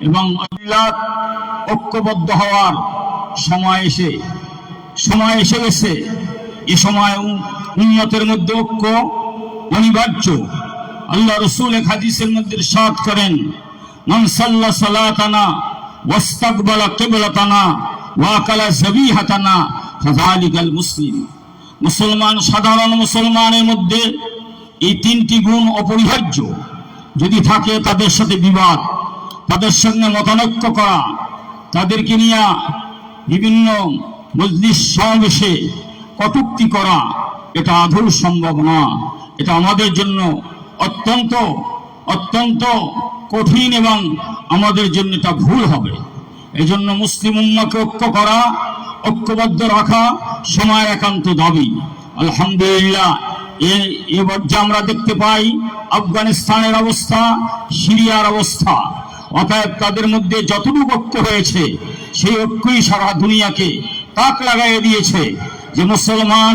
এবং ঐক্যবদ্ধ হওয়ার সময় এসে সময় এসে গেছে। এ সময় উ- উম্মতের মধ্যে ঐক্য অনিবার্য। আল্লাহ রসুল এক হাদিসের মধ্যে সাত করেন, মান সাল্লা সালাতানা ওয়াস্তাকবালা কিবলাতানা ওয়াকালা যাবিহাতানা ফাযালিকাল মুসলিম। মুসলমান, সাধারণ মুসলমানের মধ্যে এই তিনটি গুণ অপরিহার্য। যদি থাকে তাদের সাথে বিবাদ তাদের সঙ্গে মতানৈক্য করা, তাদেরকে নিয়ে বিভিন্ন মজলিস সমাবেশে কটুক্তি করা, এটা আদৌ সম্ভব না। এটা আমাদের জন্য অত্যন্ত অত্যন্ত কঠিন এবং আমাদের জন্য এটা ভুল হবে। এজন্য মুসলিম উম্মাকে ঐক্য করা, ঐক্যবদ্ধ রাখা সময়ের একান্ত দাবি। আলহামদুলিল্লাহ, এ- যে আমরা দেখতে পাই আফগানিস্তানের অবস্থা, সিরিয়ার অবস্থা। অতএব তাদের মধ্যে যতটুকু ঐক্য হয়েছে, সেই ঐক্যই সারা দুনিয়াকে তাক লাগাইয়ে দিয়েছে যে মুসলমান,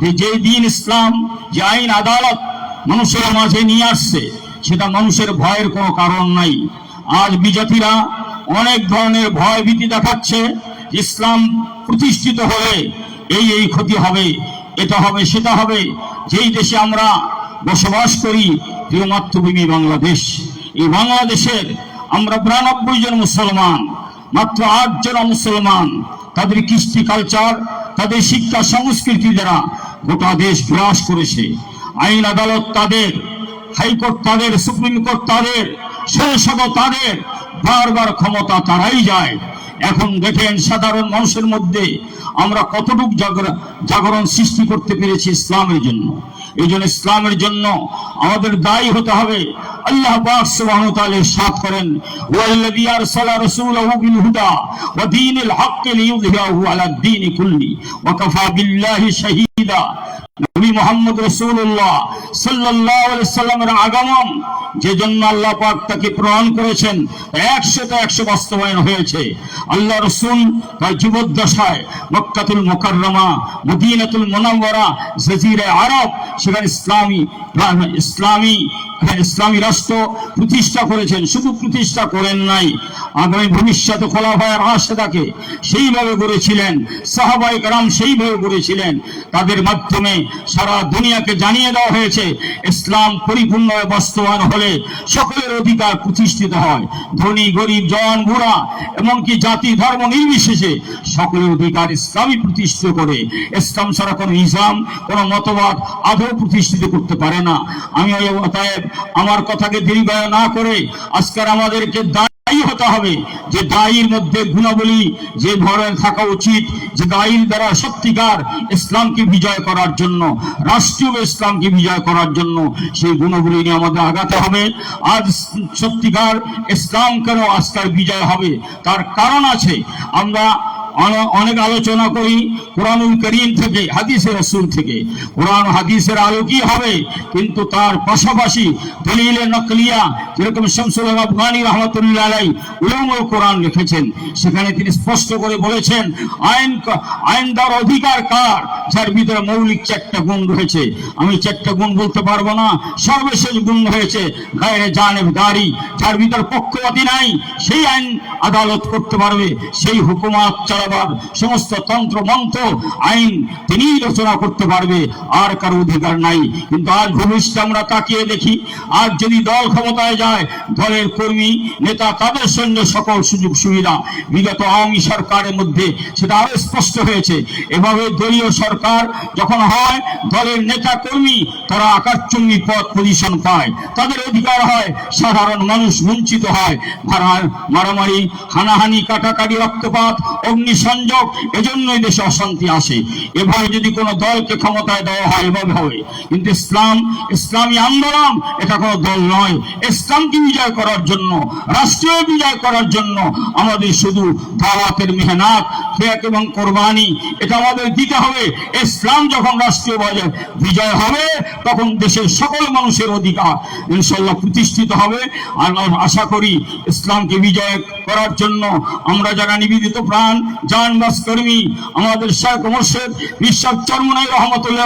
যে যে দিন ইসলাম, যে আইন আদালত মানুষের মাঝে নিয়ে আসছে, সেটা মানুষের ভয়ের কোনো কারণ নাই। আজ বিজাতিরা অনেক ধরনের ভয় ভীতি দেখাচ্ছে ইসলাম প্রতিষ্ঠিত হলে এই এই ক্ষতি হবে, এটা হবে, সেটা হবে। যেই দেশে আমরা বসবাস করি প্রিয় মাতৃভূমি বাংলাদেশ। এই বাংলাদেশের আমরা বিরানব্বই জন মুসলমান, মাত্র আট জন মুসলমান, তাদের কৃষ্টি কালচার তাদের শিক্ষা সংস্কৃতি দ্বারা গোটা দেশ গ্রাস করেছে। আইন আদালত তাদের, হাইকোর্ট তাদের, সুপ্রিম কোর্ট তাদের সংসদ তাদের, বারবার ক্ষমতা তারাই যায়। এখন দেখেন সাধারণ মানুষের মধ্যে আমরা কতটুক জাগরণ সৃষ্টি করতে পেরেছি ইসলামের জন্য। এই জন্য ইসলামের জন্য আমাদের দায়ী হতে হবে। আল্লাহ পাক করেন হুদা ওয়া দীনিল নবী মোহাম্মদ রসুল্লাহ সাল্লাহ সাল্লামের আগমন যে জন্য আল্লাহ পাক তাকে প্রমাণ করেছেন একশো তো একশো বাস্তবায়ন হয়েছে। আল্লাহ রসুল তার জীবদ্দশায় মক্কাতুল মোকাররমা, মদিনাতুল মোনাম্বরা জজিরে আরব, সেখানে ইসলামী ইসলামী ইসলামী রাষ্ট্র প্রতিষ্ঠা করেছেন, শুধু প্রতিষ্ঠা করেন নাই, আগামী ভবিষ্যতে খোলাফায় রাশেদাকে সেইভাবে গড়েছিলেন সাহাবাই কারাম সেইভাবে গড়েছিলেন। তাদের মাধ্যমে সারা দুনিয়াকে জানিয়ে দেওয়া হয়েছে, ইসলাম পরিপূর্ণভাবে বাস্তবায়ন হলে সকলের অধিকার প্রতিষ্ঠিত হয়। ধনী, গরিব, জওয়ান, বুড়া, এমনকি জাতি, ধর্ম নির্বিশেষে সকলের অধিকার ইসলামই প্রতিষ্ঠিত করে। ইসলাম ছাড়া কোনো ইসলাম কোনো মতবাদ আদৌ প্রতিষ্ঠিত করতে পারে না। আমি অতএব আমার কথাকে দীর্ঘায়ু না করে আজকের আমাদেরকে দায়ী হতে হবে। যে দায়ীর মধ্যে গুণাবলী, যে ধরনের থাকা উচিত, যে দায়ীর দ্বারা সত্যিকার ইসলামকে বিজয় করার জন্য, রাষ্ট্রীয় ইসলামকে বিজয় করার জন্য সেই গুণগুলি নিয়ে আমাদের আগাতে হবে। আজ সত্যিকার ইসলাম কেন আজকাল বিজয় হবে? তার কারণ আছে। আমরা অনেক আলোচনা করি কোরআনুল করিম থেকে, হাদিসের রসুল থেকে। কোরআন হাদিসের আলোকই হবে, কিন্তু তার পাশাপাশি দলিলে নকলিয়া, যেরকম শামসুল আফগানি রহমতুল্লাহ আলাই উলুমুল কোরআন লিখেছেন, সেখানে তিনি স্পষ্ট করে বলেছেন, আইন ক- আইন দেওয়ার অধিকার কার? যার ভিতরে মৌলিক চারটা গুণ রয়েছে। আমি চারটা গুণ বলতে পারব না, সর্বশেষ গুণ হয়েছে গায়ে জানেব দাড়ি, যার ভিতর পক্ষপাতি নাই, সেই আইন আদালত করতে পারবে, সেই হুকুমাত চালাবার সমস্ত তন্ত্র, মন্ত্র, আইন তিনি রচনা করতে পারবে, আর কারও অধিকার নাই। কিন্তু আজ ভবিষ্যতে আমরা তাকিয়ে দেখি, আজ যদি দল ক্ষমতায় যায়, দলের কর্মী, নেতা, তাদের সঙ্গে সকল সুযোগ সুবিধা, বিগত আওয়ামী সরকারের মধ্যে সেটা আরও স্পষ্ট হয়েছে। এভাবে দলীয় সরকার যখন হয়, দলের নেতা, কর্মী, তারা আকাশচুম্বী পদ পজিশন পায়। তাদের অধিকার হয়, সাধারণ মানুষ বঞ্চিত হয়। মারামারি, হানাহানি, কাটাকাটি, রক্তপাত অগ্নিসংযোগ এজন্যই দেশে অশান্তি আসে। এভাবে যদি কোনো দলকে ক্ষমতায় দেওয়া হয়, এভাবে হবে। কিন্তু ইসলাম, ইসলামী আন্দোলন, এটা কোনো দল নয়। ইসলামকে বিজয় করার জন্য রাষ্ট্রীয় বিজয় করার জন্য আমাদের শুধু দাওয়াতের মেহনাত ত্যাগ এবং কোরবানি, এটা আমাদের দিতে হবে। ইসলাম যখন রাষ্ট্রীয় বাজার বিজয় হবে, তখন দেশের সকল মানুষের অধিকার ইনশাল্লাহ প্রতিষ্ঠিত হবে। আর আশা করি, ইসলামকে বিজয় করার জন্য আমরা যারা নিবেদিত প্রাণ কর্মী, আমাদের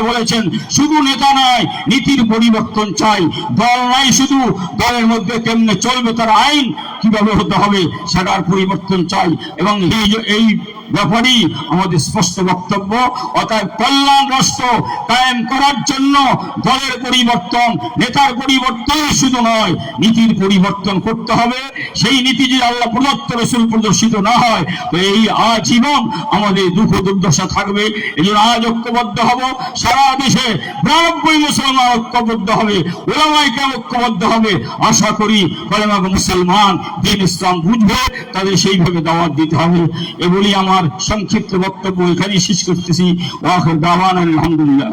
বলেছেন, শুধু নেতা নয়, নীতির পরিবর্তন চাই। দল নাই শুধু, দলের মধ্যে কেমনে চলবে তার আইন, কীভাবে হতে হবে, সেটার পরিবর্তন চাই। এবং এই ব্যাপারেই আমাদের স্পষ্ট বক্তব্য, অর্থাৎ কল্যাণ রাষ্ট্র কায়েম করার জন্য দলের পরিবর্তন, নেতার পরিবর্তন শুধু নয়, নীতির পরিবর্তন করতে হবে। সেই নীতি যদি আল্লাহ প্রদত্ত রসুল প্রদর্শিত না হয়, তো এই আজীবন আমাদের দুঃখ দুর্দশা থাকবে। এই জন্য আজ ঐক্যবদ্ধ হব। সারা দেশে বিরানব্বই মুসলমান ঐক্যবদ্ধ হবে। ওলামাইকে ঐক্যবদ্ধ হবে। আশা করি কলেমাকে মুসলমান দিন ইসলাম বুঝবে, তাদের সেইভাবে দাওয়াত দিতে হবে। এগুলি বলি আমার সংক্ষিপ্ত বক্তব্য এখানে শেষ করতেছি। আলহামদুলিল্লাহ।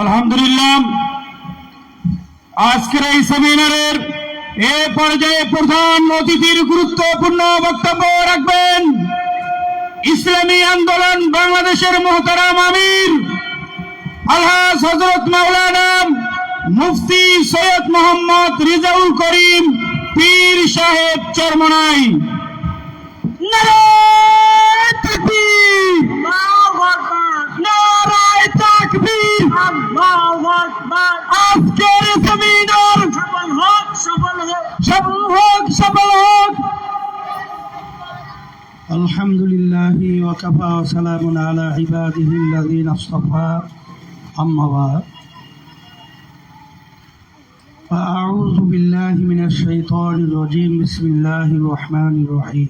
আলহামদুলিল্লাহ। আজকের এই সেমিনারের এ পর্যায়ে প্রধান অতিথির গুরুত্বপূর্ণ বক্তব্য রাখবেন। ইসলামী আন্দোলন বাংলাদেশের মোহতারাম আমির আলহাজ হজরত মাওলানা মুফতি সৈয়দ মোহাম্মদ রিজাউল করিম পীর সাহেব চরমনাই। সফল হোক সফল হোক। الحمد لله وكفى وسلام على عباده الذين اصطفى. أما بعد. فأعوذ بالله من الشيطان الرجيم. بسم الله الرحمن الرحيم.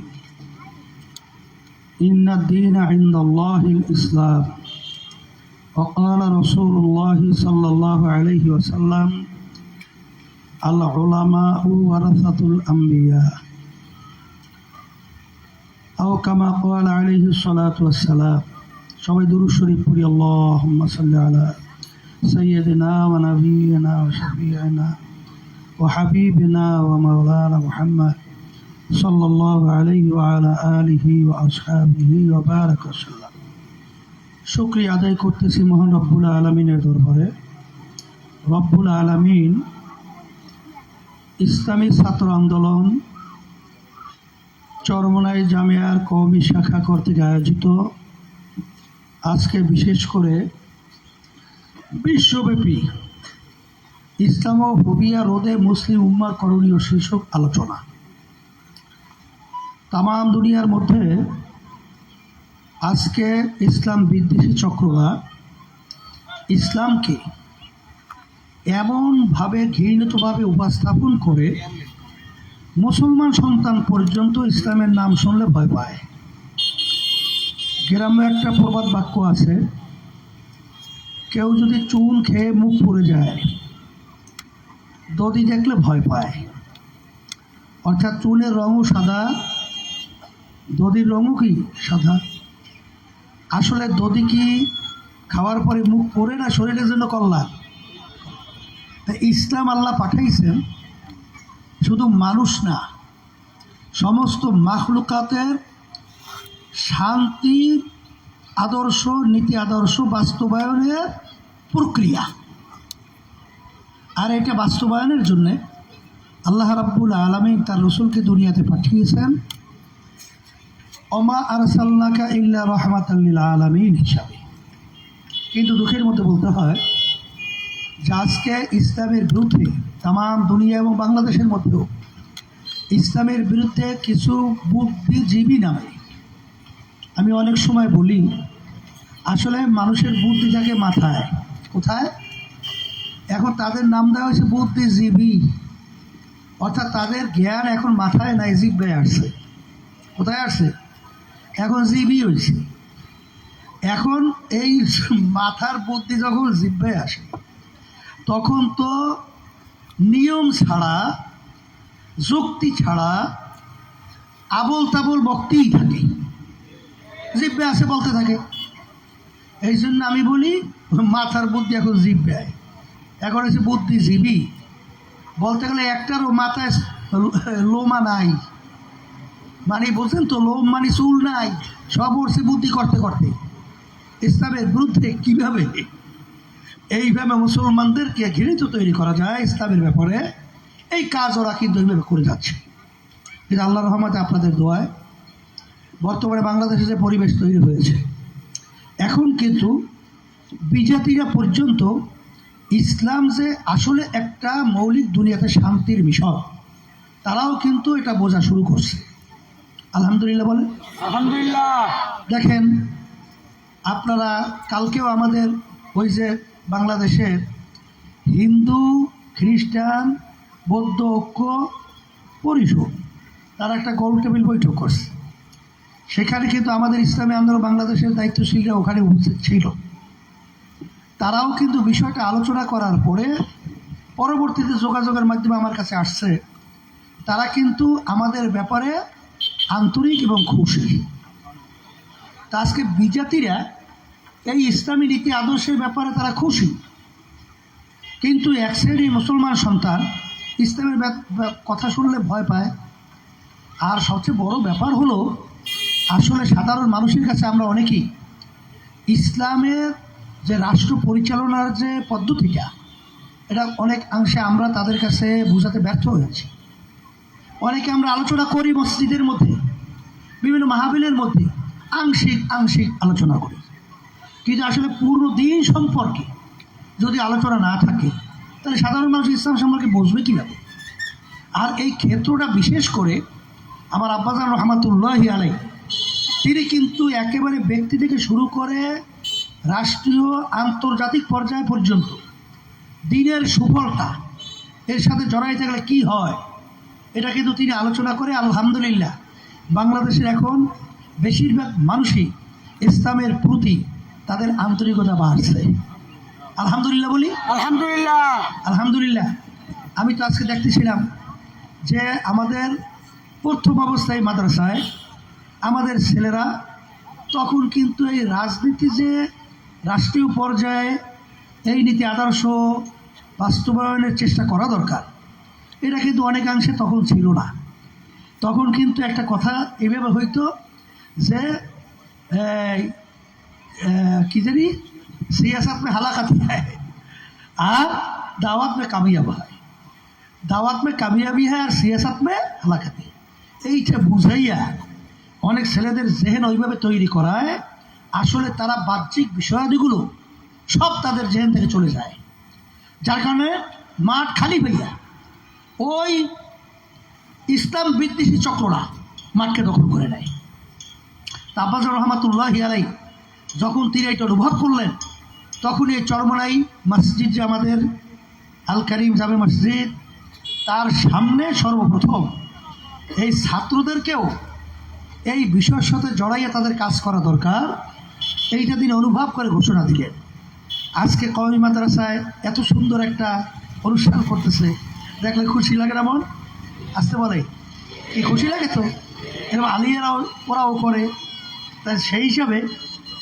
إن الدين عند الله الإسلام. وقال رسول الله صلى الله عليه وسلم العلماء ورثة الأنبياء. أو كما قال عليه الصلاة والسلام সবাই দুরুদ শরীফ পড়ি আল্লাহুম্মা সাল্লি আলা সাইয়্যিদিনা ওয়া নাবিয়িনা ওয়া শাফিঈনা ওয়া হাবিবিনা ওয়া মাওলানা মুহাম্মদ সাল্লাল্লাহু আলাইহি ওয়া আলা আলিহি ওয়া আসহাবিহি ওয়া বারাকা ওয়াসাল্লাম শুকরিয়া আদায় করতেছি মহান রব্বুল আলামিনের দরবারে রব্বুল আলামিন ইসলামী ছাত্র আন্দোলন চরমনাই জামিয়ার কওমি শাখা কর্তৃক আয়োজিত। আজকে বিশেষ করে বিশ্বব্যাপী ইসলাম ও ফোবিয়া রোধে মুসলিম উম্মার করণীয় শীর্ষক আলোচনা। তাম দুনিয়ার মধ্যে আজকে ইসলাম বিদ্বেষী চক্ররা ইসলামকে এমনভাবে ঘৃণিতভাবে উপস্থাপন করে মুসলমান সন্তান পর্যন্ত ইসলামের নাম শুনলে ভয় পায়। গ্রামে একটা প্রবাদ বাক্য আছে, কেউ যদি চুন খেয়ে মুখ পুড়ে যায় দদি দেখলে ভয় পায়। অর্থাৎ চুনের রঙও সাদা দদির রঙও কি সাদা? আসলে দদি কি খাওয়ার পরে মুখ পড়ে না শরীরের জন্য কল্যাণ? তা ইসলাম আল্লাহ পাঠাইছেন শুধু মানুষ না, সমস্ত মাখলুকাতের শান্তি আদর্শ, নীতি আদর্শ বাস্তবায়নের প্রক্রিয়া। আর এটা বাস্তবায়নের জন্যে আল্লাহ রাব্বুল আলমিন তার রসুলকে দুনিয়াতে পাঠিয়েছেন। অমা আরসাল্লাকা ইল্লা রহমাতাল্লিল আলমিন হিসাবে। কিন্তু দুঃখের মধ্যে বলতে হয় যে আজকে ইসলামের বিরুদ্ধে তাম দুনিয়া এবং বাংলাদেশের মধ্যেও ইসলামের বিরুদ্ধে কিছু বুদ্ধিজীবী নামে। আমি অনেক সময় বলি, আসলে মানুষের বুদ্ধি থাকে মাথায়। কোথায়? এখন তাদের নাম দেওয়া হয়েছে বুদ্ধিজীবী। অর্থাৎ তাদের জ্ঞান এখন মাথায় নাই জিব্বায় আসছে। কোথায় আসছে? এখন জিবি হয়েছে। এখন এই মাথার বুদ্ধি যখন জিব্বায় আসে, তখন তো নিয়ম ছাড়া, যুক্তি ছাড়া আবল তাবল বক্তেই থাকে। জিব্বে আছে বলতে থাকে। এই জন্য আমি বলি, মাথার বুদ্ধি এখন জিব্বায়। এখন হচ্ছে বুদ্ধিজীবী। বলতে গেলে একটারও মাথায় লোমা নাই। মানে বলছেন তো, লোম মানে চুল নাই। সব উঠছে বুদ্ধি করতে করতে। ইসলামের বিরুদ্ধে কীভাবে? এইভাবে মুসলমানদেরকে ঘৃণিত তৈরি করা যায় ইসলামের ব্যাপারে এই কাজ ওরা কিন্তু এইভাবে করে যাচ্ছে। কিন্তু আল্লাহ রহমতে আপনাদের দোয়ায়। বর্তমানে বাংলাদেশে যে পরিবেশ তৈরি হয়েছে এখন কিন্তু বিজাতিরা পর্যন্ত ইসলাম যে আসলে একটা মৌলিক দুনিয়াতে শান্তির মিশন তারাও কিন্তু এটা বোঝা শুরু করছে। আলহামদুলিল্লাহ বলে আলহামদুলিল্লাহ। দেখেন আপনারা কালকেও আমাদের ওই যে বাংলাদেশের হিন্দু, খ্রিস্টান, বৌদ্ধ ঐক্য পরিষদ, তারা একটা গোল টেবিল বৈঠক করছে। সেখানে কিন্তু আমাদের ইসলামী আন্দোলন বাংলাদেশের দায়িত্বশীলরা ওখানে উপস্থিত ছিল। তারাও কিন্তু বিষয়টা আলোচনা করার পরে পরবর্তীতে যোগাযোগের মাধ্যমে আমার কাছে আসছে, তারা কিন্তু আমাদের ব্যাপারে আন্তরিক এবং খুশি। তা আজকে বিজাতিরা এই ইসলামী নীতি আদর্শের ব্যাপারে তারা খুশি। কিন্তু এক শ্রেণির মুসলমান সন্তান ইসলামের কথা শুনলে ভয় পায়। আর সবচেয়ে বড় ব্যাপার হলো, আসলে সাধারণ মানুষের কাছে আমরা অনেকেই ইসলামের যে রাষ্ট্র পরিচালনার যে পদ্ধতিটা, এটা অনেক অংশে আমরা তাদের কাছে বোঝাতে ব্যর্থ হয়েছি। অনেকে আমরা আলোচনা করি মসজিদের মধ্যে, বিভিন্ন মাহাবিলের মধ্যে, আংশিক আংশিক আলোচনা করি। কিন্তু আসলে পুরো দিন সম্পর্কে যদি আলোচনা না থাকে, তাহলে সাধারণ মানুষ ইসলাম সম্পর্কে বুঝবে কীভাবে? আর এই ক্ষেত্রটা বিশেষ করে আমার আব্বাজান রহমাতুল্লাহ আলাই তিনি কিন্তু একেবারে ব্যক্তি থেকে শুরু করে রাষ্ট্রীয় আন্তর্জাতিক পর্যায় পর্যন্ত দিনের সুফলটা এর সাথে জড়াই থাকলে কি হয়, এটা কিন্তু তিনি আলোচনা করে আলহামদুলিল্লাহ বাংলাদেশের এখন বেশিরভাগ মানুষই ইসলামের প্রতি তাদের আন্তরিকতা বাড়ছে। আলহামদুলিল্লাহ বলি? আলহামদুলিল্লাহ। আলহামদুলিল্লাহ। আমি তো আজকে দেখতেছিলাম যে আমাদের প্রথম অবস্থায় মাদ্রাসায় আমাদের ছেলেরা তখন কিন্তু এই রাজনীতি যে রাষ্ট্রীয় পর্যায়ে এই নীতি আদর্শ বাস্তবায়নের চেষ্টা করা দরকার এটা কিন্তু অনেকাংশে তখন ছিল না। তখন কিন্তু একটা কথা এভাবে হইতো যে কি জানি? সিয়াসত মে হালাকাত হ্যায় আর দাওয়াত মে কামিয়াব হয়। দাওয়াত মে কামিয়াবি হয় আর সিয়াসত মে হালাকাতি। এইটা বুঝাইয়া অনেক ছেলেদের জেহেন ওইভাবে তৈরি করায়, আসলে তারা বাহ্যিক বিষয়াদিগুলো সব তাদের জেহেন থেকে চলে যায়। যার কারণে মাঠ খালি পাইয়া ওই ইসলাম বিদ্বেষী চক্ররা মাঠকে দখল করে নেয়। তাপাজ রহমাতুল্লাহ হিয়ালাই যখন তিনি এটা অনুভব করলেন তখন এই চরমনাই মসজিদ যে আমাদের আল করিম জামে মসজিদ, তার সামনে সর্বপ্রথম এই ছাত্রদেরকেও এই বিষয়ের সাথে জড়াইয়ে তাদের কাজ করা দরকার। এইটা তিনি অনুভব করে ঘোষণা দিলেন। আজকে কওমি মাদ্রাসায় এত সুন্দর একটা অনুষ্ঠান করতেছে। দেখলে খুশি লাগে না মন? আসতে বলে কি খুশি লাগে তো? এরকম আলিয়ারাও ওরাও করে। তাই সেই হিসাবে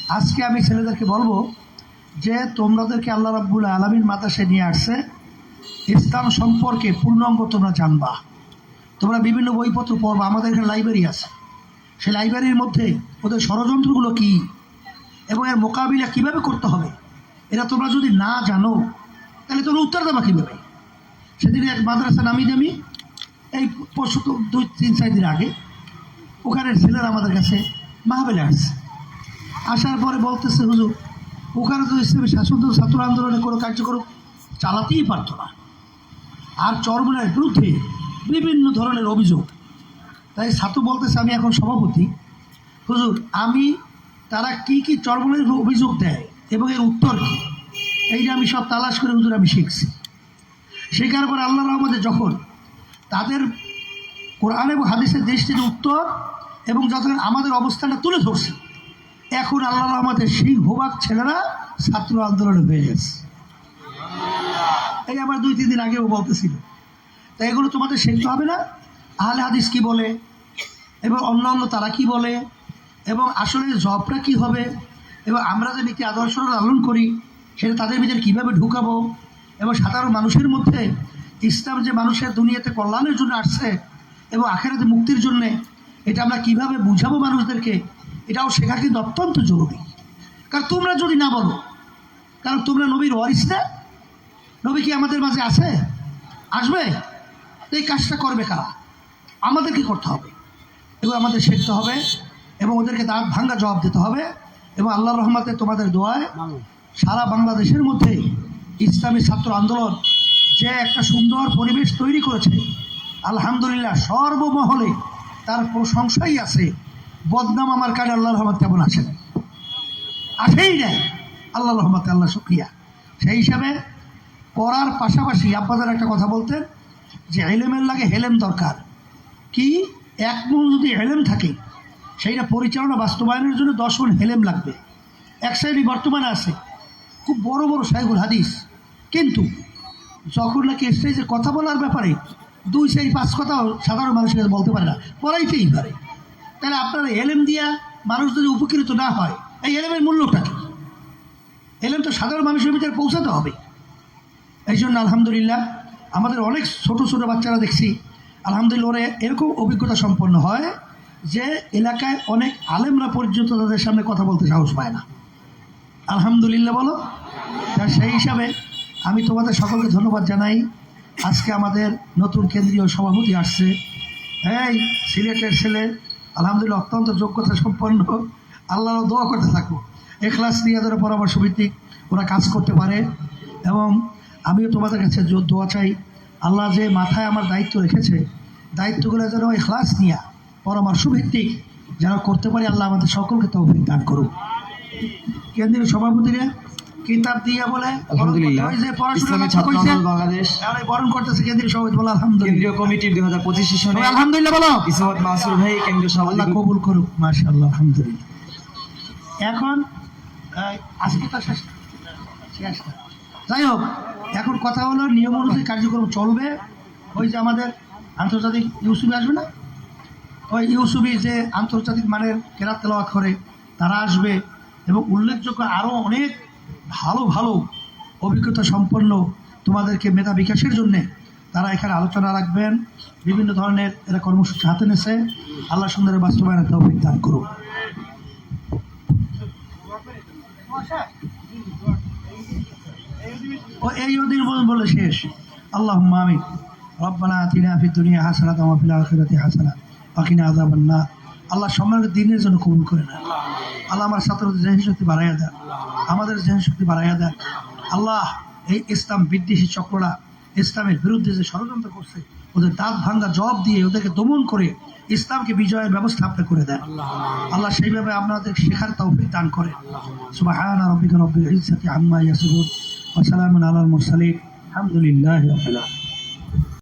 আজকে আমি ছেলেদেরকে বলব যে তোমরাদেরকে আল্লাহ রাব্বুল আলমীর মাদ্রাসায় নিয়ে আসছে। ইসলাম সম্পর্কে পূর্ণাঙ্গ তোমরা জানবা। তোমরা বিভিন্ন বইপত্র পড়বা। আমাদের এখানে লাইব্রেরি আছে। সেই লাইব্রেরির মধ্যে ওদের ষড়যন্ত্রগুলো কী? এবং এর মোকাবিলা কীভাবে করতে হবে? এটা তোমরা যদি না জানো, তাহলে তোমরা উত্তর দেবা কীভাবে? সেদিন এক মাদ্রাসা নামি দামি, এই পরশু দুই, তিন, চার দিন আগে ওখানে ছেলেরা আমাদের কাছে মাহাবেলে আসছে। আসার পরে বলতেছে, হুজুর, ওখানে তো ইসলামী শাসন তো ছাত্র আন্দোলনে কোনো কার্যক্রম চালাতেই পারতো না। আর চরমনের বিরুদ্ধে বিভিন্ন ধরনের অভিযোগ। তাই ছাত্র বলতেছে, আমি এখন সভাপতি। হুজুর, আমি, তারা কি কি চরমনের অভিযোগ দেয় এবং এর উত্তর কী? এই যে আমি সব তালাশ করে হুজুর, আমি শিখছি। শেখার পর আল্লাহ রহমতে যখন তাদের কোরআন এবং হাদিসের দৃষ্টির উত্তর এবং যতক্ষণ আমাদের অবস্থানটা তুলে ধরছে এখন আল্লাহ রহমতের সেই হোবাক ছেলেরা ছাত্র আন্দোলনে হয়ে গেছে। এই আমার দুই তিন দিন আগেও বলতেছিল। তাই এগুলো তোমাদের শিখতে হবে না? আহলে হাদিস কি বলে? এবং অন্য অন্য তারা কি বলে? এবং আসলে জবটা কি হবে? এবং আমরা যে নীতি আদর্শ লালন করি, সেটা তাদের ভিতরে কীভাবে ঢুকাবো? এবং সাধারণ মানুষের মধ্যে ইসলাম যে মানুষের দুনিয়াতে কল্যাণের জন্য আসছে এবং আখেরাতে মুক্তির জন্যে, এটা আমরা কীভাবে বুঝাবো মানুষদেরকে? এটাও শেখা কিন্তু অত্যন্ত জরুরি। কারণ তোমরা যদি না বলো, কারণ তোমরা নবীর ওয়ারিস না, নবী কি আমাদের মাঝে আছে? আসবে? এই কাজটা করবে কারা? আমাদেরকে করতে হবে। এগুলো আমাদের শিখতে হবে এবং ওদেরকে দাঁত ভাঙ্গা জবাব দিতে হবে এবং আল্লাহ রহমাতে তোমাদের দোয়ায় সারা বাংলাদেশের মধ্যে ইসলামী ছাত্র আন্দোলন যে একটা সুন্দর পরিবেশ তৈরি করেছে, আলহামদুলিল্লাহ সর্বমহলে তার প্রশংসাই আছে। বদনাম আমার কানে আল্লাহ রহমত কেমন আছেন আসেই নেয় আল্লাহ রহমতে আল্লাহ শুক্রিয়া। সেই হিসাবে পড়ার পাশাপাশি আপনাদের একটা কথা বলতেন যে হেলেমের লাগে হেলেম দরকার। কি? এক মন যদি হেলেম থাকে, সেইটা পরিচালনা বাস্তবায়নের জন্য দশ মন হেলেম লাগবে। এক সাইডে বর্তমানে আছে, খুব বড় বড় সাইগুল হাদিস। কিন্তু যখন নাকি স্টেজে কথা বলার ব্যাপারে দুই সেই পাঁচ কথাও সাধারণ মানুষের বলতে পারে না, পড়াইতেই পারে। তাহলে আপনারা এলেম দিয়া মানুষ যদি উপকৃত না হয়, এই এলেমের মূল্যটা কি? এলেম তো সাধারণ মানুষের ভিতরে পৌঁছাতে হবে। এই জন্য আলহামদুলিল্লাহ আমাদের অনেক ছোট ছোট বাচ্চারা দেখছি, আলহামদুলিল্লাহ ওরা এরকম অভিজ্ঞতা সম্পন্ন হয় যে এলাকায় অনেক আলেমরা পর্যন্ত তাদের সামনে কথা বলতে সাহস পায় না। আলহামদুলিল্লাহ বলো। তা সেই হিসাবে আমি তোমাদের সকলকে ধন্যবাদ জানাই। আজকে আমাদের নতুন কেন্দ্রীয় সভাপতি আসছে। এই সিলেটের ছেলে আলহামদুলিল্লাহ, অত্যন্ত যোগ্যতা সম্পন্ন। আল্লাহর দোয়া করতে থাকো। এখলাস নিয়ে ধরে পরামর্শ ভিত্তিক ওরা কাজ করতে পারে। এবং আমিও তোমাদের কাছে দোয়া চাই। আল্লাহ যে মাথায় আমার দায়িত্ব রেখেছে, দায়িত্বগুলো যেন এখলাস, নিয়ে, পরামর্শ ভিত্তিক যেন করতে পারি, আল্লাহ আমাদের সকলকে তৌফিক দান করুক। কেন্দ্রীয় সভাপতিরা কিতাব দিয়ে বলে আলহামদুলিল্লাহ। ছাত্র আন্দোলন বাংলাদেশ। বরণ করতেছে কেন্দ্রীয় সভাপতি বলে আলহামদুলিল্লাহ। কেন্দ্রীয় কমিটির দুই হাজার পঁচিশ সেশনে আলহামদুলিল্লাহ বলো। ইসমত মাসুর ভাই কেন্দ্রীয় আল্লাহ কবুল করুক মাশাআল্লাহ আলহামদুলিল্লাহ। এখন এই, আজকে তো শেষ। যাই হোক এখন কথা হলো নিয়ম অনুযায়ী কার্যক্রম চলবে। ওই যে আমাদের আন্তর্জাতিক ইউসুবি আসবে না? ওই ইউসুবি যে আন্তর্জাতিক মানের কেরাত তেলাওয়াত করে তারা আসবে। এবং উল্লেখযোগ্য আরও অনেক ভালো ভালো অভিজ্ঞতা সম্পন্ন তোমাদেরকে মেধা বিকাশের জন্যে তারা এখানে আলোচনা রাখবেন। বিভিন্ন ধরনের এরা কর্মসূচি হাতে নেছে আল্লাহ সুন্দরের বাস্তবায়নের তৌফিক দান করুন ও এই বলে শেষ। আল্লাহ আমিন। রব্বানা আতিনা ফিদ দুনিয়া হাসানাত ওয়া ফিল আখিরাতি আযাবান নার আল্লাহ সম্মানের দিনের জন্য কবুল করে না আল্লাহ আমার ছাত্রদের জেন বাড়াইয়া দেন। আমাদের জেন শক্তি বাড়াইয়া দেন। আল্লাহ এই ইসলাম বিদ্বেষী চক্ররা ইসলামের বিরুদ্ধে যে ষড়যন্ত্র করছে, ওদের দাঁত ভাঙ্গা জবাব দিয়ে ওদেরকে দমন করে ইসলামকে বিজয়ের ব্যবস্থা আপনি করে দেন। আল্লাহ সেইভাবে আপনাদের শেখার তৌফিক দান করে। সুবহান রাব্বিকা রব্বিল ইজ্জাতি